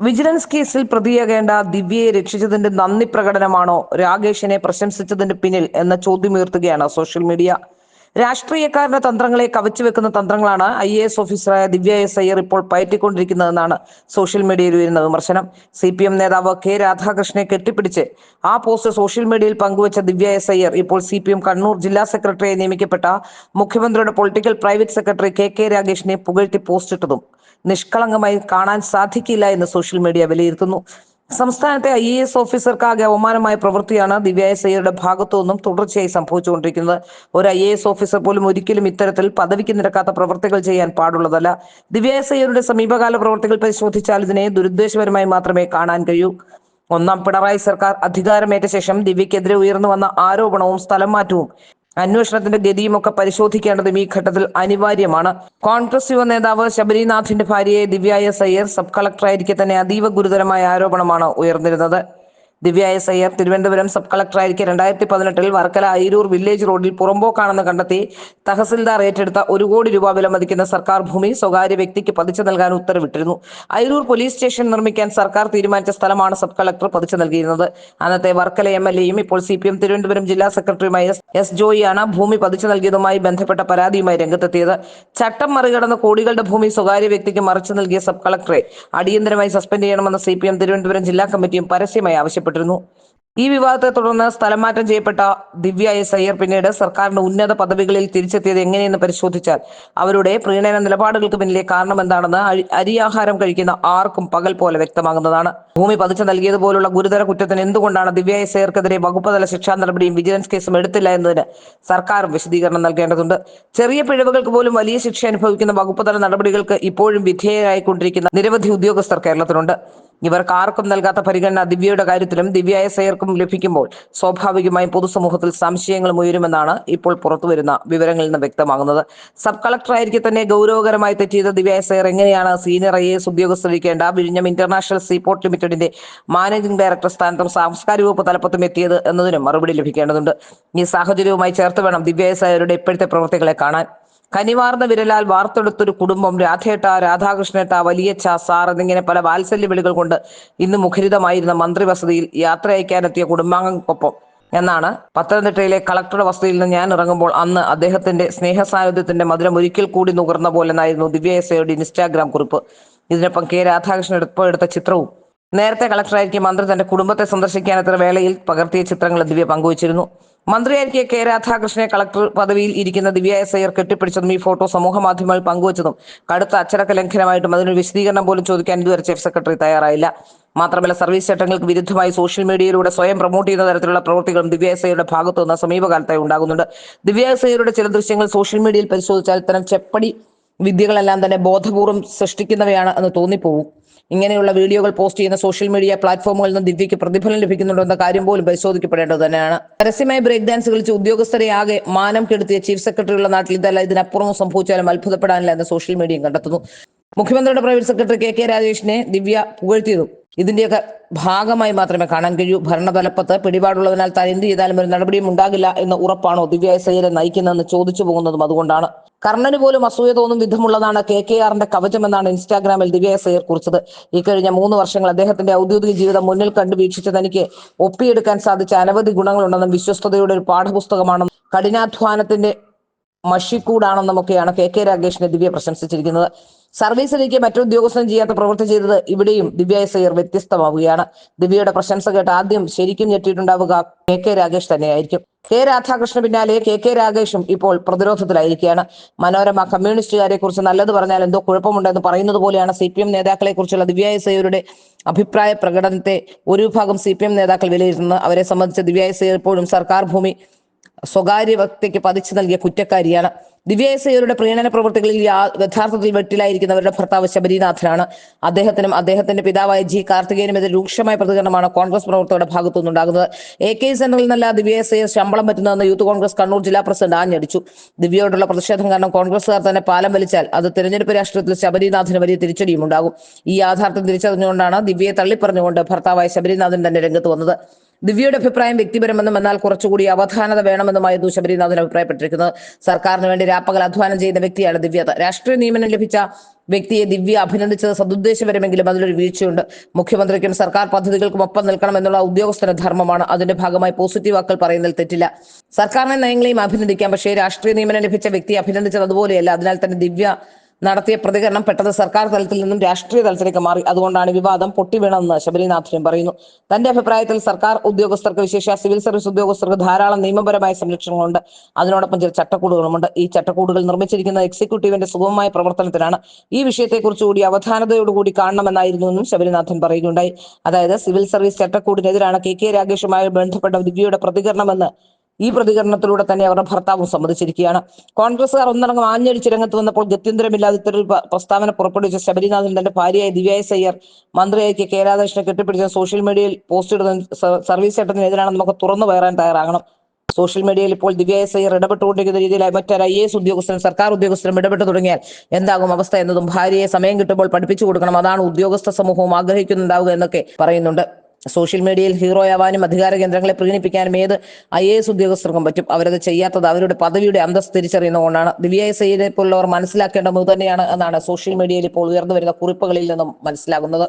Vigilance കേസിൽ പ്രതിയാകേണ്ട ദിവ്യയെ രക്ഷിച്ചതിന്റെ നന്ദി പ്രകടനമാണോ രാകേഷിനെ പ്രശംസിച്ചതിന്റെ പിന്നിൽ എന്ന ചോദ്യമുയർത്തുകയാണ് സോഷ്യൽ മീഡിയ. രാഷ്ട്രീയക്കാരുടെ തന്ത്രങ്ങളെ കവച്ചുവെക്കുന്ന തന്ത്രങ്ങളാണ് ഐ എ എസ് ഓഫീസറായ ദിവ്യ എസ് അയ്യർ ഇപ്പോൾ പയറ്റിക്കൊണ്ടിരിക്കുന്നതെന്നാണ് സോഷ്യൽ മീഡിയയിൽ ഉയരുന്ന വിമർശനം. സി പി എം നേതാവ് കെ രാധാകൃഷ്ണനെ കെട്ടിപ്പിടിച്ച് ആ പോസ്റ്റ് സോഷ്യൽ മീഡിയയിൽ പങ്കുവച്ച ദിവ്യ എസ് അയ്യർ ഇപ്പോൾ സി പി എം കണ്ണൂർ ജില്ലാ സെക്രട്ടറിയായി നിയമിക്കപ്പെട്ട മുഖ്യമന്ത്രിയുടെ political private secretary K K രാഗേഷിനെ പുകഴ്ത്തി പോസ്റ്റിട്ടതും നിഷ്കളങ്കമായി കാണാൻ സാധിക്കില്ല എന്ന് സോഷ്യൽ മീഡിയ വിലയിരുത്തുന്നു. സംസ്ഥാനത്തെ ഐ എ എസ് ഓഫീസർക്കാകെ അവമാനമായ പ്രവൃത്തിയാണ് ദിവ്യ എസ് ഐയുടെ ഭാഗത്തു നിന്നും തുടർച്ചയായി സംഭവിച്ചുകൊണ്ടിരിക്കുന്നത്. ഒരു ഐ എ എസ് ഓഫീസർ പോലും ഒരിക്കലും ഇത്തരത്തിൽ പദവിക്ക് നിരക്കാത്ത പ്രവൃത്തികൾ ചെയ്യാൻ പാടുള്ളതല്ല. ദിവ്യ എസ് സമീപകാല പ്രവൃത്തികൾ പരിശോധിച്ചാൽ ഇതിനെ ദുരുദ്ദേശപരമായി മാത്രമേ കാണാൻ കഴിയൂ. ഒന്നാം പിണറായി സർക്കാർ അധികാരമേറ്റ ശേഷം ദിവ്യക്കെതിരെ ഉയർന്നു വന്ന ആരോപണവും സ്ഥലം മാറ്റവും അന്വേഷണത്തിന്റെ ഗതിയും ഒക്കെ പരിശോധിക്കേണ്ടതും ഈ ഘട്ടത്തിൽ അനിവാര്യമാണ്. കോൺഗ്രസ് യുവ നേതാവ് ശബരിനാഥിന്റെ ഭാര്യയെ ദിവ്യ എസ് അയ്യർ സബ് കളക്ടറായിരിക്കെ തന്നെ അതീവ ഗുരുതരമായ ആരോപണമാണ് ഉയർന്നിരുന്നത്. ദിവ്യ എസ് അയ്യർ തിരുവനന്തപുരം സബ് കളക്ടറായിരിക്കെ രണ്ടായിരത്തി പതിനെട്ടിൽ വർക്കല അയിരൂർ വില്ലേജ് റോഡിൽ പുറമ്പോക്കാണെന്ന് കണ്ടെത്തി തഹസിൽദാർ ഏറ്റെടുത്ത ഒരു കോടി രൂപ വിലമതിക്കുന്ന സർക്കാർ ഭൂമി സ്വകാര്യ വ്യക്തിക്ക് പതിച്ചു നൽകാൻ ഉത്തരവിട്ടിരുന്നു. അയിരൂർ പോലീസ് സ്റ്റേഷൻ നിർമ്മിക്കാൻ സർക്കാർ തീരുമാനിച്ച സ്ഥലമാണ് സബ് കളക്ടർ പതിച്ചു നൽകിയിരുന്നത്. അന്നത്തെ വർക്കല എം എൽ എയും ഇപ്പോൾ സി പി എം തിരുവനന്തപുരം ജില്ലാ സെക്രട്ടറിയുമായ എസ് ജോയിയാണ് ഭൂമി പതിച്ചു നൽകിയതുമായി ബന്ധപ്പെട്ട പരാതിയുമായി രംഗത്തെത്തിയത്. ചട്ടം മറികടന്ന കോടികളുടെ ഭൂമി സ്വകാര്യ വ്യക്തിക്ക് മറിച്ചു നൽകിയ സബ് കളക്ടറെ അടിയന്തരമായി സസ്പെൻഡ് ചെയ്യണമെന്ന് സി പി എം തിരുവനന്തപുരം ജില്ലാ കമ്മിറ്റിയും പരസ്യമായി கேள்விப்பட்டிருந்தோம் ഈ വിവാദത്തെ തുടർന്ന് സ്ഥലമാറ്റം ചെയ്യപ്പെട്ട ദിവ്യ എസ് അയ്യർ പിന്നീട് സർക്കാരിന്റെ ഉന്നത പദവികളിൽ തിരിച്ചെത്തിയത് എങ്ങനെയെന്ന് പരിശോധിച്ചാൽ അവരുടെ പ്രീണന നിലപാടുകൾക്ക് പിന്നിലെ കാരണം എന്താണെന്ന് അരി- അരിയാഹാരം കഴിക്കുന്ന ആർക്കും പകൽ പോലെ വ്യക്തമാകുന്നതാണ്. ഭൂമി പതിച്ചു നൽകിയതുപോലുള്ള ഗുരുതര കുറ്റത്തിന് എന്തുകൊണ്ടാണ് ദിവ്യ എസ് അയ്യർക്കെതിരെ വകുപ്പുതല ശിക്ഷാ നടപടിയും വിജിലൻസ് കേസും എടുത്തില്ല എന്നതിന് സർക്കാരും വിശദീകരണം നൽകേണ്ടതുണ്ട്. ചെറിയ പിഴവുകൾക്ക് പോലും വലിയ ശിക്ഷ അനുഭവിക്കുന്ന വകുപ്പുതല നടപടികൾക്ക് ഇപ്പോഴും വിധേയരായിക്കൊണ്ടിരിക്കുന്ന നിരവധി ഉദ്യോഗസ്ഥർ കേരളത്തിലുണ്ട്. ഇവർക്ക് ആർക്കും നൽകാത്ത പരിഗണന ദിവ്യയുടെ കാര്യത്തിലും ദിവ്യ എസ് അയ്യർക്കും ലഭിക്കുമ്പോൾ സ്വാഭാവികമായും പൊതുസമൂഹത്തിൽ സംശയങ്ങളും ഉയരുമെന്നാണ് ഇപ്പോൾ പുറത്തുവരുന്ന വിവരങ്ങളിൽ നിന്ന് വ്യക്തമാകുന്നത്. സബ് കളക്ടറായിരിക്കെ തന്നെ ഗൗരവകരമായി തെറ്റിയത് ദിവ്യ എസ് എങ്ങനെയാണ് സീനിയർ ഐ എസ് ഉദ്യോഗസ്ഥരിക്കേണ്ട വിഴിഞ്ഞം ഇന്റർനാഷണൽ സീപോർട്ട് ലിമിറ്റഡിന്റെ മാനേജിംഗ് ഡയറക്ടർ സ്ഥാനത്തും സാംസ്കാരിക വകുപ്പ് തലപ്പത്തും എത്തിയത് എന്നതിനും മറുപടി ലഭിക്കേണ്ടതുണ്ട്. ഈ സാഹചര്യവുമായി ചേർത്ത് വേണം ദിവ്യ എസ് ഇപ്പോഴത്തെ പ്രവൃത്തികളെ കാണാൻ. കനിവാർന്ന വിരലാൽ വാർത്തെടുത്തൊരു കുടുംബം രാധേട്ട രാധാകൃഷ്ണേട്ട വലിയച്ഛ സാർ എന്നിങ്ങനെ പല വാത്സല്യ വിളികൾ കൊണ്ട് ഇന്ന് മുഖരിതമായിരുന്ന മന്ത്രി വസതിയിൽ യാത്ര അയക്കാനെത്തിയ കുടുംബാംഗങ്ങൾക്കൊപ്പം എന്നാണ് പത്തനംതിട്ടയിലെ കളക്ടറുടെ വസതിയിൽ നിന്ന് ഞാൻ ഇറങ്ങുമ്പോൾ അന്ന് അദ്ദേഹത്തിന്റെ സ്നേഹ സാന്നിധ്യത്തിന്റെ മധുരം ഒരിക്കൽ കൂടി നുകർന്ന പോലെന്നായിരുന്നു ദിവ്യ എസ്ഐയുടെ ഇൻസ്റ്റാഗ്രാം കുറിപ്പ്. ഇതിനൊപ്പം കെ രാധാകൃഷ്ണൻ എടുത്ത ചിത്രവും നേരത്തെ കളക്ടറായിരിക്കും മന്ത്രി തന്റെ കുടുംബത്തെ സന്ദർശിക്കാനെത്ര വേളയിൽ പകർത്തിയ ചിത്രങ്ങൾ ദിവ്യ പങ്കുവച്ചിരുന്നു. മന്ത്രിയായിരിക്കെ കെ രാധാകൃഷ്ണനെ കളക്ടർ പദവിയിൽ ഇരിക്കുന്ന ദിവ്യ എസ് അയ്യർ കെട്ടിപ്പിടിച്ചതും ഈ ഫോട്ടോ സമൂഹ മാധ്യമങ്ങളിൽ പങ്കുവച്ചതും. കടുത്ത അച്ചടക്ക ലംഘനമായിട്ടും അതിനൊരു വിശദീകരണം പോലും ചോദിക്കാൻ ഇതുവരെ ചീഫ് സെക്രട്ടറി തയ്യാറായില്ല. മാത്രമല്ല സർവീസ് ചട്ടങ്ങൾക്ക് വിരുദ്ധമായി സോഷ്യൽ മീഡിയയിലൂടെ സ്വയം പ്രൊമോട്ട് ചെയ്യുന്ന തരത്തിലുള്ള പ്രവൃത്തികളും ദിവ്യ എസ് ഐയുടെ ഭാഗത്തുനിന്ന് സമീപകാലത്തായി ഉണ്ടാകുന്നുണ്ട്. ദിവ്യ എസ് ഐയുടെ ചില ദൃശ്യങ്ങൾ സോഷ്യൽ മീഡിയയിൽ പരിശോധിച്ചാൽ ഇത്തരം ചെപ്പടി വിദ്യകളെല്ലാം തന്നെ ബോധപൂർവം സൃഷ്ടിക്കുന്നവയാണ് എന്ന് തോന്നിപ്പോവും ഇങ്ങനെയുള്ള വീഡിയോകൾ പോസ്റ്റ് ചെയ്യുന്ന സോഷ്യൽ മീഡിയ പ്ലാറ്റ്ഫോമുകളിൽ നിന്ന് ദിവ്യയ്ക്ക് പ്രതിഫലം ലഭിക്കുന്നുണ്ടോ എന്ന കാര്യം പോലും പരിശോധിക്കപ്പെടേണ്ടത് തന്നെയാണ്. പരസ്യമായി ബ്രേക്ക് ഡാൻസ് കളിച്ച് ഉദ്യോഗസ്ഥരെ ആകെ മാനം കെടുത്തിയ ചീഫ് സെക്രട്ടറിയുള്ള നാട്ടിൽ ഇതല്ല ഇതിനപ്പുറം സംഭവിച്ചാലും അത്ഭുതപ്പെടാനില്ല എന്ന് സോഷ്യൽ മീഡിയയും കണ്ടെത്തുന്നു. മുഖ്യമന്ത്രിയുടെ പ്രൈവറ്റ് സെക്രട്ടറി കെ കെ രാജേഷിനെ ദിവ്യ പുകഴ്ത്തിയതും ഇതിന്റെയൊക്കെ ഭാഗമായി മാത്രമേ കാണാൻ കഴിയൂ. ഭരണതലപ്പത്ത് പിടിപാടുള്ളതിനാൽ താൻ എന്ത് ചെയ്താലും ഒരു നടപടിയും ഉണ്ടാകില്ല എന്ന ഉറപ്പാണോ ദിവ്യ എസ് ഐയെ നയിക്കുന്നതെന്ന് ചോദിച്ചു പോകുന്നതും അതുകൊണ്ടാണ്. കർണന് പോലും അസൂയ തോന്നും വിധമുള്ളതാണ് കെ കെ ആറിന്റെ കവചമെന്നാണ് ഇൻസ്റ്റാഗ്രാമിൽ ദിവ്യ എസ് ഐയർ കുറിച്ചത്. ഇക്കഴിഞ്ഞ മൂന്ന് വർഷങ്ങൾ അദ്ദേഹത്തിന്റെ ഔദ്യോഗിക ജീവിതം മുന്നിൽ കണ്ടു വീക്ഷിച്ച തനിക്ക് ഒപ്പിയെടുക്കാൻ സാധിച്ച അനവധി ഗുണങ്ങളുണ്ടെന്നും വിശ്വസ്തയുടെ ഒരു പാഠപുസ്തകമാണെന്നും കഠിനാധ്വാനത്തിന്റെ മഷിക്കൂടാണെന്നുമൊക്കെയാണ് കെ കെ രാഗേഷിനെ ദിവ്യ പ്രശംസിച്ചിരിക്കുന്നത്. സർവീസിലേക്ക് മറ്റു ഉദ്യോഗസ്ഥരും ചെയ്യാത്ത പ്രവൃത്തി ചെയ്തത് ഇവിടെയും ദിവ്യ എസ് അയ്യർ വ്യത്യസ്തമാവുകയാണ്. ദിവ്യയുടെ പ്രശംസ കേട്ട് ആദ്യം ശരിക്കും ഞെട്ടിയിട്ടുണ്ടാവുക കെ കെ രാഗേഷ് തന്നെയായിരിക്കും. കെ രാധാകൃഷ്ണൻ പിന്നാലെ കെ കെ രാഗേഷും ഇപ്പോൾ പ്രതിരോധത്തിലായിരിക്കുകയാണ്. മനോരമ കമ്മ്യൂണിസ്റ്റുകാരെ കുറിച്ച് നല്ലത് പറഞ്ഞാൽ എന്തോ കുഴപ്പമുണ്ടെന്ന് പറയുന്നത് പോലെയാണ് സി പി എം നേതാക്കളെ കുറിച്ചുള്ള ദിവ്യ എസ് അയ്യരുടെ അഭിപ്രായ പ്രകടനത്തെ ഒരു വിഭാഗം സി പി എം നേതാക്കൾ വിലയിരുത്തുന്നത്. അവരെ സംബന്ധിച്ച് ദിവ്യ എസ് അയ്യർ ഇപ്പോഴും സർക്കാർ ഭൂമി സ്വകാര്യ വ്യക്തിക്ക് പതിച്ചു നൽകിയ കുറ്റക്കാരിയാണ്. ദിവ്യ എസ് ഐയുടെ പ്രീണന പ്രവൃത്തികളിൽ യഥാർത്ഥത്തിൽ വെട്ടിലായിരിക്കുന്നവരുടെ ഭർത്താവ് ശബരിനാഥനാണ്. അദ്ദേഹത്തിനും അദ്ദേഹത്തിന്റെ പിതാവായ ജി കാർത്തികേയനുമെതിരെ രൂക്ഷമായ പ്രതികരണമാണ് കോൺഗ്രസ് പ്രവർത്തകരുടെ ഭാഗത്തുനിന്നുണ്ടാകുന്നത്. എ കെ സെന്ററിൽ നിന്നല്ല ദിവ്യ ശമ്പളം പറ്റുന്നതെന്ന് യൂത്ത് കോൺഗ്രസ് കണ്ണൂർ ജില്ലാ പ്രസിഡന്റ് ആഞ്ഞടിച്ചു. ദിവ്യയോടുള്ള പ്രതിഷേധം കാരണം കോൺഗ്രസുകാർ തന്നെ പാലം വലിച്ചാൽ അത് തെരഞ്ഞെടുപ്പ് രാഷ്ട്രീയത്തിൽ ശബരിനാഥിന് വലിയ തിരിച്ചടിയും ഉണ്ടാകും ഈ യാഥാർത്ഥ്യം തിരിച്ചറിഞ്ഞുകൊണ്ടാണ് ദിവ്യയെ തള്ളിപ്പറഞ്ഞുകൊണ്ട് ഭർത്താവായ ശബരിനാഥൻ തന്നെ രംഗത്ത് വന്നത്. ദിവ്യയുടെ അഭിപ്രായം വ്യക്തിപരമെന്നും എന്നാൽ കുറച്ചുകൂടി അവധാനത വേണമെന്നുമായിരുന്നു ശബരിനാഥൻ അഭിപ്രായപ്പെട്ടിരിക്കുന്നത് സർക്കാരിന് വേണ്ടി രാപ്പകൽ അധ്വാനം ചെയ്യുന്ന വ്യക്തിയാണ് ദിവ്യ. രാഷ്ട്രീയ നിയമനം ലഭിച്ച വ്യക്തിയെ ദിവ്യ അഭിനന്ദിച്ചത് സതുദ്ദേശപരമെങ്കിലും അതിലൊരു വീഴ്ചയുണ്ട്. മുഖ്യമന്ത്രിക്കും സർക്കാർ പദ്ധതികൾക്കും ഒപ്പം നിൽക്കണം എന്നുള്ള ഉദ്യോഗസ്ഥന്റെ ധർമ്മമാണ്. അതിന്റെ ഭാഗമായി പോസിറ്റീവ് വാക്കുകൾ പറയുന്നതിൽ തെറ്റില്ല. സർക്കാരിനെ നയങ്ങളെയും അഭിനന്ദിക്കാം. പക്ഷേ രാഷ്ട്രീയ നിയമനം ലഭിച്ച വ്യക്തിയെ അഭിനന്ദിച്ചത് അതുപോലെയല്ല. അതിനാൽ തന്നെ ദിവ്യ നടത്തിയ പ്രതികരണം പെട്ടെന്ന് സർക്കാർ തലത്തിൽ നിന്നും രാഷ്ട്രീയ തലത്തിലേക്ക് മാറി. അതുകൊണ്ടാണ് വിവാദം പൊട്ടിവീണമെന്ന് ശബരിനാഥനും പറയുന്നു. തന്റെ അഭിപ്രായത്തിൽ സർക്കാർ ഉദ്യോഗസ്ഥർക്ക് വിശേഷ സിവിൽ സർവീസ് ഉദ്യോഗസ്ഥർക്ക് ധാരാളം നിയമപരമായ സംരക്ഷണങ്ങളുണ്ട്. അതിനോടൊപ്പം ചില ചട്ടക്കൂടുകളുമുണ്ട്. ഈ ചട്ടക്കൂടുകൾ നിർമ്മിച്ചിരിക്കുന്ന എക്സിക്യൂട്ടീവിന്റെ സുഗമമായ പ്രവർത്തനത്തിനാണ് ഈ വിഷയത്തെക്കുറിച്ച് കൂടി അവധാനതയോടുകൂടി കാണണമെന്നായിരുന്നു എന്നും ശബരിനാഥൻ പറയുകയുണ്ടായി. അതായത് സിവിൽ സർവീസ് ചട്ടക്കൂടിനെതിരാണ് കെ കെ രാഗേഷുമായി ബന്ധപ്പെട്ട ദിവ്യയുടെ പ്രതികരണമെന്ന് ഈ പ്രതികരണത്തിലൂടെ തന്നെ അവരുടെ ഭർത്താവും സമ്മതിച്ചിരിക്കുകയാണ്. കോൺഗ്രസുകാർ ഒന്നടങ്കം ആഞ്ഞടിച്ച് രംഗത്ത് വന്നപ്പോൾ ഗത്യന്തരമില്ലാതെ ഇത്തരം പ്രസ്താവന പുറപ്പെടുവിച്ച ശബരിനാഥൻ തന്റെ ഭാര്യയായ ദിവ്യായ സയ്യർ മന്ത്രിയായി കെ രാധാകൃഷ്ണനെ കെട്ടിപ്പിടിച്ച സോഷ്യൽ മീഡിയയിൽ പോസ്റ്റ് ഇടുന്ന സർവീസ് ചട്ടത്തിനെതിരാണ് നമുക്ക് തുറന്നു കയറാൻ തയ്യാറാകണം. സോഷ്യൽ മീഡിയയിൽ ഇപ്പോൾ ദിവ്യായ സയ്യർ ഇടപെട്ടുകൊണ്ടിരിക്കുന്ന രീതിയിൽ മറ്റൊരു ഐ എസ് ഉദ്യോഗസ്ഥനും സർക്കാർ ഉദ്യോഗസ്ഥനും ഇടപെട്ടു തുടങ്ങിയാൽ എന്താകും അവസ്ഥ എന്നതും ഭാര്യയെ സമയം കിട്ടുമ്പോൾ പഠിപ്പിച്ചു കൊടുക്കണം. അതാണ് ഉദ്യോഗസ്ഥ സമൂഹവും ആഗ്രഹിക്കുന്നുണ്ടാവുക എന്നൊക്കെ പറയുന്നുണ്ട്. സോഷ്യൽ മീഡിയയിൽ ഹീറോയാവാനും അധികാര കേന്ദ്രങ്ങളെ പ്രീണിപ്പിക്കാനും ഏത് ഐ എ എസ് ഉദ്യോഗസ്ഥർക്കും പറ്റും. അവരത് ചെയ്യാത്തത് അവരുടെ പദവിയുടെ അന്തസ് തിരിച്ചറിയുന്നതുകൊണ്ടാണ്. ദിവ്യ എസ് ഐയെ പോലുള്ളവർ മനസ്സിലാക്കേണ്ടത് തന്നെയാണ് എന്നാണ് സോഷ്യൽ മീഡിയയിൽ ഇപ്പോൾ ഉയർന്നു വരുന്ന കുറിപ്പുകളിൽ നിന്നും മനസ്സിലാകുന്നത്.